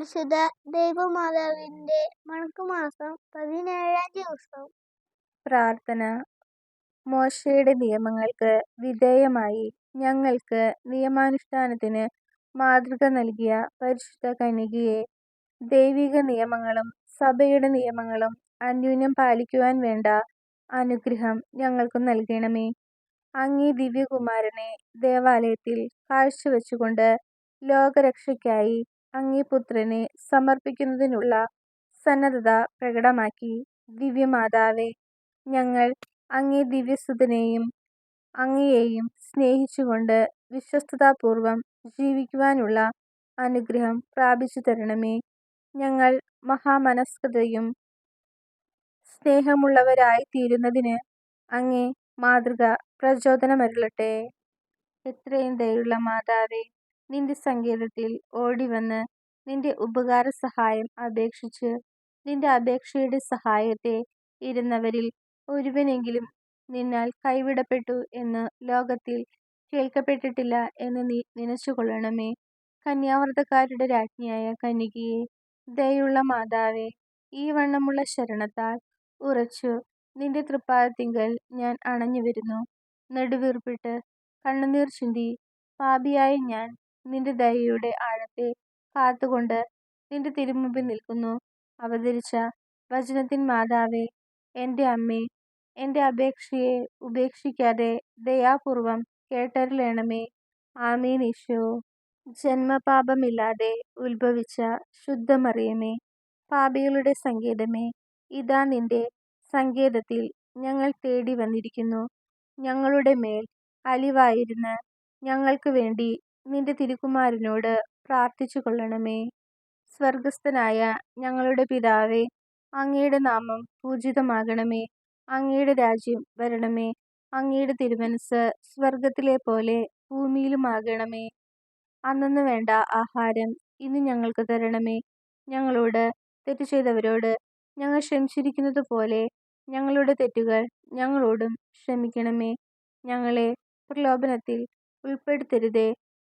പരിശുദ്ധ ദൈവമാതാവിന്റെ മണക്കുമാസം പതിനേഴാം ദിവസം. പ്രാർത്ഥന. മോശയുടെ നിയമങ്ങൾക്ക് വിധേയമായി ഞങ്ങൾക്ക് നിയമാനുഷ്ഠാനത്തിന് മാതൃക നൽകിയ പരിശുദ്ധ കന്യകയെ ദൈവിക നിയമങ്ങളും സഭയുടെ നിയമങ്ങളും അന്യൂന്യം പാലിക്കുവാൻ വേണ്ട അനുഗ്രഹം ഞങ്ങൾക്ക് നൽകണമേ. അങ്ങേ ദിവ്യകുമാരനെ ദേവാലയത്തിൽ കാഴ്ചവെച്ചുകൊണ്ട് ലോകരക്ഷയ്ക്കായി അങ്ങേ പുത്രനെ സമർപ്പിക്കുന്നതിനുള്ള സന്നദ്ധത പ്രകടമാക്കി. ദിവ്യമാതാവേ ഞങ്ങൾ അങ്ങേ ദിവ്യസുതനെയും അങ്ങയെയും സ്നേഹിച്ചുകൊണ്ട് വിശ്വസ്തതാപൂർവം ജീവിക്കുവാനുള്ള അനുഗ്രഹം പ്രാപിച്ചു തരണമേ. ഞങ്ങൾ മഹാമനസ്കതയും സ്നേഹമുള്ളവരായിത്തീരുന്നതിന് അങ്ങേ മാതൃക പ്രചോദനമരുളട്ടെ. എത്രയും ദയുള്ള മാതാവേ നിന്റെ സങ്കേതത്തിൽ ഓടിവന്ന് നിന്റെ ഉപകാര സഹായം അപേക്ഷിച്ച് നിന്റെ അപേക്ഷയുടെ സഹായത്തെ ഇരുന്നവരിൽ ഒരുവനെങ്കിലും നിന്നാൽ കൈവിടപ്പെട്ടു എന്ന് ലോകത്തിൽ കേൾക്കപ്പെട്ടിട്ടില്ല എന്ന് നീ നനച്ചുകൊള്ളണമേ. കന്യാവ്രതക്കാരുടെ രാജ്ഞിയായ കന്യകയെ ദയുള്ള മാതാവേ ഈ വണ്ണമുള്ള ശരണത്താൽ ഉറച്ചു നിന്റെ തൃപ്പാദത്തിങ്കൽ ഞാൻ അണഞ്ഞു വരുന്നു. നെടുവീർപ്പിട്ട് കണ്ണുനീർ ചിന്തി പാപിയായ ഞാൻ നിന്റെ ദയയുടെ ആഴത്തെ കാത്തുകൊണ്ട് നിന്റെ തിരുമുമ്പിൽ നിൽക്കുന്നു. അവതരിച്ച വചനത്തിൻ മാതാവേ എന്റെ അമ്മേ എന്റെ അപേക്ഷയെ ഉപേക്ഷിക്കാതെ ദയാപൂർവം കേട്ടരുളണമേ. ആമീൻ ഈശോ ജന്മപാപമില്ലാതെ ഉത്ഭവിച്ച ശുദ്ധമറിയമേ പാപികളുടെ സങ്കേതമേ ഇതാ നിന്റെ സങ്കേതത്തിൽ ഞങ്ങൾ തേടി വന്നിരിക്കുന്നു. ഞങ്ങളുടെ മേൽ അലിവായിരുന്ന ഞങ്ങൾക്ക് വേണ്ടി നിന്റെ തിരുക്കുമാരനോട് പ്രാർത്ഥിച്ചു കൊള്ളണമേ സ്വർഗസ്ഥനായ ഞങ്ങളുടെ പിതാവേ അങ്ങയുടെ നാമം പൂജിതമാകണമേ. അങ്ങയുടെ രാജ്യം വരണമേ. അങ്ങയുടെ തിരുമനസ് സ്വർഗത്തിലെ പോലെ ഭൂമിയിലുമാകണമേ. അന്നന്ന് വേണ്ട ആഹാരം ഇന്ന് ഞങ്ങൾക്ക് തരണമേ. ഞങ്ങളോട് തെറ്റ് ചെയ്തവരോട് ഞങ്ങൾ ക്ഷമിച്ചിരിക്കുന്നത് പോലെ ഞങ്ങളുടെ തെറ്റുകൾ ഞങ്ങളോടും ക്ഷമിക്കണമേ. ഞങ്ങളെ പ്രലോഭനത്തിൽ ഉൾപ്പെടുത്തരുതേ.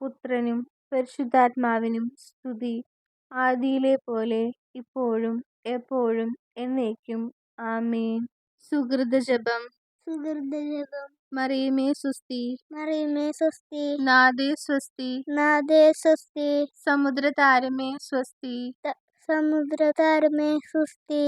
പുത്രനും പരിശുദ്ധാത്മാവിനും സ്തുതി. ആദിയിലെ പോലെ ഇപ്പോഴും എപ്പോഴും എന്നേക്കും. ആമേൻ. സുഹൃതജപം സുഹൃതജപം മറിയമേ സുസ്തി മറിയമേ സ്വസ്തി. നാദേ സ്വസ്തി. നാദേ സ്വസ്തി. സമുദ്രതാരമേ സ്വസ്തി. സമുദ്രതാരമേ സ്വസ്തി.